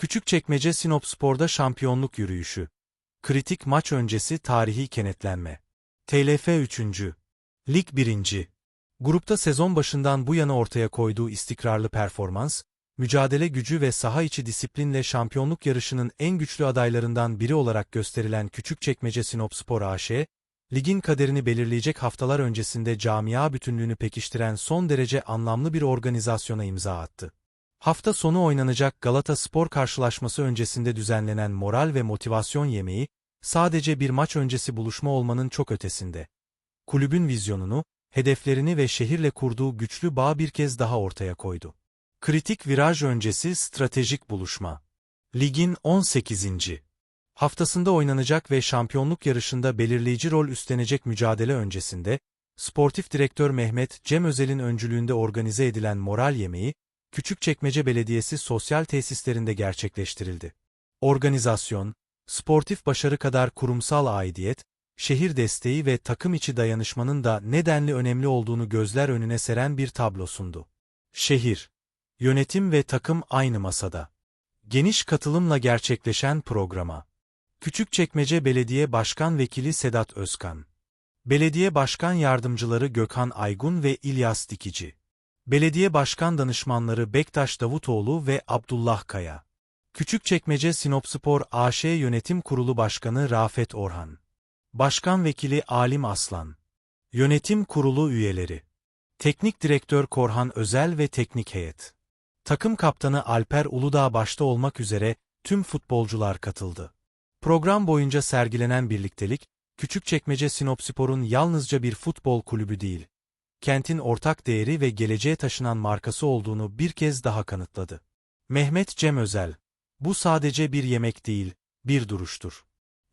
Küçükçekmece Sinopspor'da şampiyonluk yürüyüşü. Kritik maç öncesi tarihi kenetlenme. TLF 3. Lig 1. Grupta sezon başından bu yana ortaya koyduğu istikrarlı performans, mücadele gücü ve saha içi disiplinle şampiyonluk yarışının en güçlü adaylarından biri olarak gösterilen Küçükçekmece Sinopspor AŞ, ligin kaderini belirleyecek haftalar öncesinde camia bütünlüğünü pekiştiren son derece anlamlı bir organizasyona imza attı. Hafta sonu oynanacak Galata Spor karşılaşması öncesinde düzenlenen moral ve motivasyon yemeği, sadece bir maç öncesi buluşma olmanın çok ötesinde. Kulübün vizyonunu, hedeflerini ve şehirle kurduğu güçlü bağ bir kez daha ortaya koydu. Kritik viraj öncesi stratejik buluşma. Ligin 18. haftasında oynanacak ve şampiyonluk yarışında belirleyici rol üstlenecek mücadele öncesinde, sportif direktör Mehmet Cem Özel'in öncülüğünde organize edilen moral yemeği, Küçükçekmece Belediyesi sosyal tesislerinde gerçekleştirildi. Organizasyon, sportif başarı kadar kurumsal aidiyet, şehir desteği ve takım içi dayanışmanın da nedenli önemli olduğunu gözler önüne seren bir tablo sundu. Şehir, yönetim ve takım aynı masada. Geniş katılımla gerçekleşen programa. Küçükçekmece Belediye Başkan Vekili Sedat Özkan. Belediye Başkan Yardımcıları Gökhan Aygun ve İlyas Dikici. Belediye Başkan Danışmanları Bektaş Davutoğlu ve Abdullah Kaya. Küçükçekmece Sinopspor AŞ Yönetim Kurulu Başkanı Rafet Orhan. Başkan Vekili Alim Aslan. Yönetim Kurulu üyeleri. Teknik Direktör Korhan Özel ve Teknik Heyet. Takım kaptanı Alper Uludağ başta olmak üzere tüm futbolcular katıldı. Program boyunca sergilenen birliktelik, Küçükçekmece Sinopspor'un yalnızca bir futbol kulübü değil, kentin ortak değeri ve geleceğe taşınan markası olduğunu bir kez daha kanıtladı. Mehmet Cem Özel, bu sadece bir yemek değil, bir duruştur.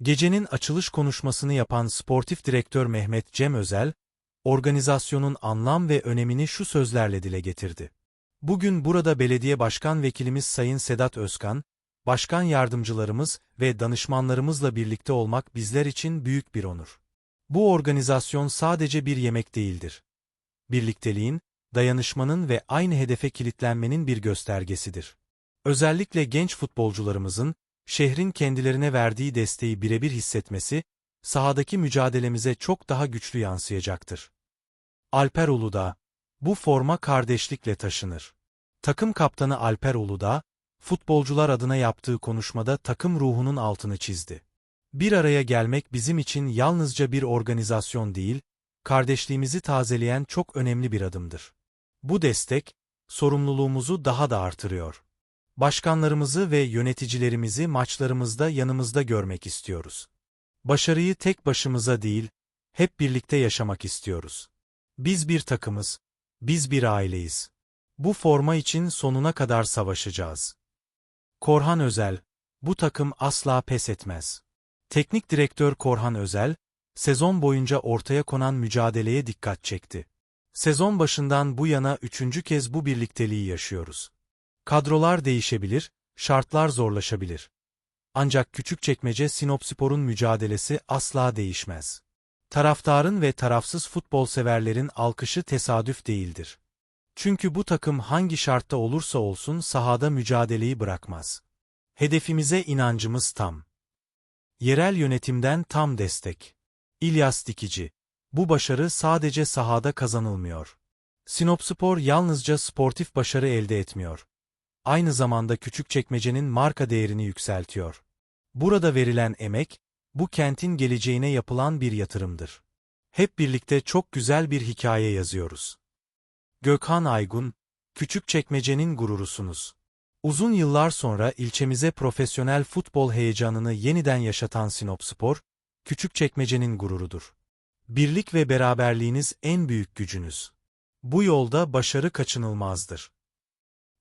Gecenin açılış konuşmasını yapan sportif direktör Mehmet Cem Özel, organizasyonun anlam ve önemini şu sözlerle dile getirdi. Bugün burada belediye başkan vekilimiz Sayın Sedat Özkan, başkan yardımcılarımız ve danışmanlarımızla birlikte olmak bizler için büyük bir onur. Bu organizasyon sadece bir yemek değildir birlikteliğin, dayanışmanın ve aynı hedefe kilitlenmenin bir göstergesidir. Özellikle genç futbolcularımızın, şehrin kendilerine verdiği desteği birebir hissetmesi, sahadaki mücadelemize çok daha güçlü yansıyacaktır. Alper Uludağ, bu forma kardeşlikle taşınır. Takım kaptanı Alper Uludağ, futbolcular adına yaptığı konuşmada takım ruhunun altını çizdi. Bir araya gelmek bizim için yalnızca bir organizasyon değil, kardeşliğimizi tazeleyen çok önemli bir adımdır. Bu destek, sorumluluğumuzu daha da artırıyor. Başkanlarımızı ve yöneticilerimizi maçlarımızda yanımızda görmek istiyoruz. Başarıyı tek başımıza değil, hep birlikte yaşamak istiyoruz. Biz bir takımız, biz bir aileyiz. Bu forma için sonuna kadar savaşacağız. Korhan Özel, bu takım asla pes etmez. Teknik direktör Korhan Özel, sezon boyunca ortaya konan mücadeleye dikkat çekti. Sezon başından bu yana üçüncü kez bu birlikteliği yaşıyoruz. Kadrolar değişebilir, şartlar zorlaşabilir. Ancak Küçükçekmece Sinopspor'un mücadelesi asla değişmez. Taraftarın ve tarafsız futbol severlerin alkışı tesadüf değildir. Çünkü bu takım hangi şartta olursa olsun sahada mücadeleyi bırakmaz. Hedefimize inancımız tam. Yerel yönetimden tam destek. İlyas Dikici. Bu başarı sadece sahada kazanılmıyor. Sinopspor yalnızca sportif başarı elde etmiyor. Aynı zamanda Küçükçekmece'nin marka değerini yükseltiyor. Burada verilen emek, bu kentin geleceğine yapılan bir yatırımdır. Hep birlikte çok güzel bir hikaye yazıyoruz. Gökhan Aygun, Küçükçekmece'nin gururusunuz. Uzun yıllar sonra ilçemize profesyonel futbol heyecanını yeniden yaşatan Sinopspor, Küçükçekmece'nin gururudur. Birlik ve beraberliğiniz en büyük gücünüz. Bu yolda başarı kaçınılmazdır.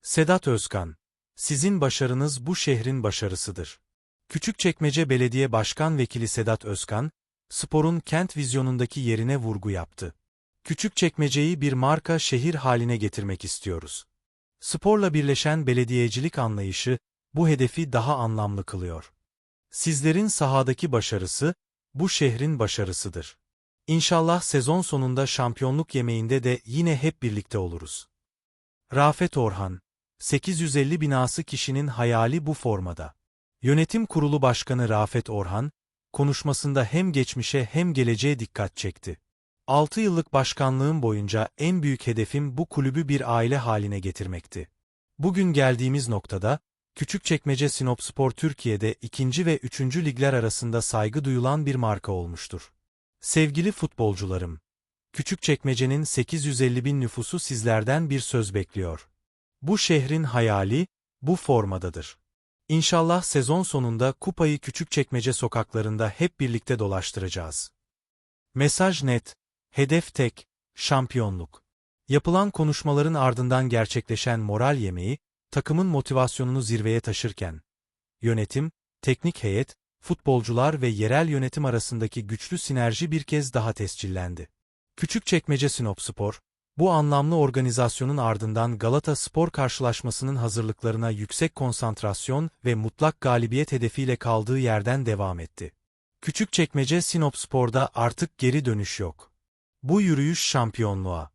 Sedat Özkan, sizin başarınız bu şehrin başarısıdır. Küçükçekmece Belediye Başkan Vekili Sedat Özkan, sporun kent vizyonundaki yerine vurgu yaptı. Küçükçekmece'yi bir marka şehir haline getirmek istiyoruz. Sporla birleşen belediyecilik anlayışı, bu hedefi daha anlamlı kılıyor. Sizlerin sahadaki başarısı, bu şehrin başarısıdır. İnşallah sezon sonunda şampiyonluk yemeğinde de yine hep birlikte oluruz. Rafet Orhan 850 binası kişinin hayali bu formada. Yönetim Kurulu Başkanı Rafet Orhan, konuşmasında hem geçmişe hem geleceğe dikkat çekti. 6 yıllık başkanlığım boyunca en büyük hedefim bu kulübü bir aile haline getirmekti. Bugün geldiğimiz noktada, Küçükçekmece Sinopspor Türkiye'de ikinci ve üçüncü ligler arasında saygı duyulan bir marka olmuştur. Sevgili futbolcularım, Küçükçekmece'nin 850 bin nüfusu sizlerden bir söz bekliyor. Bu şehrin hayali, bu formadadır. İnşallah sezon sonunda kupayı Küçükçekmece sokaklarında hep birlikte dolaştıracağız. Mesaj net, hedef tek, şampiyonluk. Yapılan konuşmaların ardından gerçekleşen moral yemeği, takımın motivasyonunu zirveye taşırken, yönetim, teknik heyet, futbolcular ve yerel yönetim arasındaki güçlü sinerji bir kez daha tescillendi. Küçükçekmece Sinopspor, bu anlamlı organizasyonun ardından Galata Spor karşılaşmasının hazırlıklarına yüksek konsantrasyon ve mutlak galibiyet hedefiyle kaldığı yerden devam etti. Küçükçekmece Sinopspor'da artık geri dönüş yok. Bu yürüyüş şampiyonluğa,